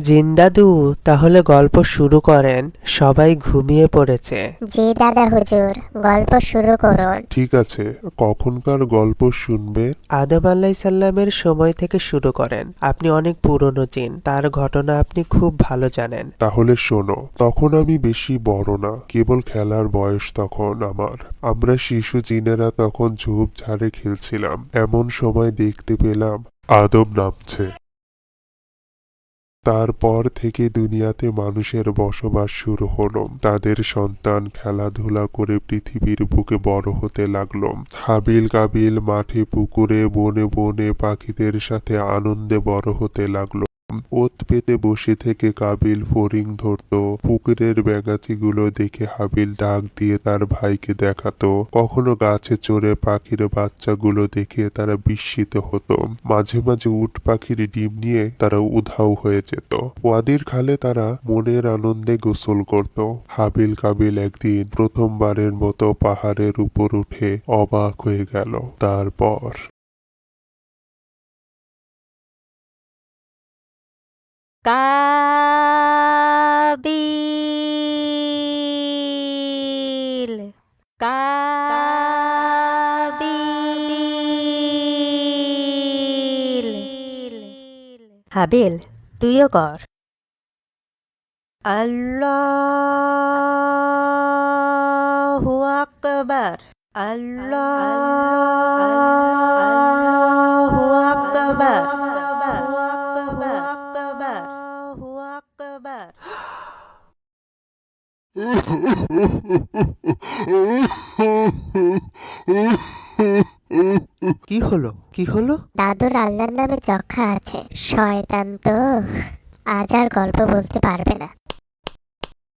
জিন দাদু তাহলে গল্প শুরু করেন। সবাই ঘুমিয়ে পড়েছে। জি দাদা হুজুর গল্প শুরু করুন। ঠিক আছে কখনকার গল্প শুনবে? আদম আল্লাহ সাল্লামের সময় থেকে শুরু করেন। আপনি অনেক পুরনো জিন তার ঘটনা আপনি খুব ভালো জানেন। তাহলে শোনো তখন আমি বেশি বড় না কেবল খেলার বয়স তখন আমার। আমরা শিশু জিনেরা তখন ঝোপ ঝাড়ে খেলছিলাম এমন সময় দেখতে পেলাম আদম নামছে। তারপর থেকে দুনিয়াতে মানুষের বসবাস শুরু হলো। তাদের সন্তান খেলাধুলা করে পৃথিবীর বুকে বড় হতে লাগল। হাবিল কাবিল মাঠে, পুকুরে, বনে বনে পাখিদের সাথে আনন্দে বড় হতে লাগল। ওত পেতে বসে থেকে কাবিল ফড়িং ধরতো। পুকুরের ব্যাঙাচিগুলো দেখে হাবিল ডাক দিয়ে তার ভাইকে দেখাতো। কখনো গাছে চড়ে পাখির বাচ্চাগুলো দেখে তারা বিস্মিত হতো। মাঝে মাঝে উট পাখির ডিম নিয়ে তারা উধাও হয়ে যেত। ওয়াদির খালে তারা মনের আনন্দে গোসল করত। হাবিল কাবিল একদিন প্রথমবারের মতো পাহাড়ের উপর উঠে অবাক হয়ে গেল। তারপর কাবিল কাবিল। হাবিল তুইও কর। আল্লাহু আকবার। আল্লাহু আকবার আল্লাহু আকবার কি হলো? কি হলো? দাদুর আল্লাহর নামে যক্ষা আছে। শয়তান তো। আজ আর গল্প বলতে পারবে না।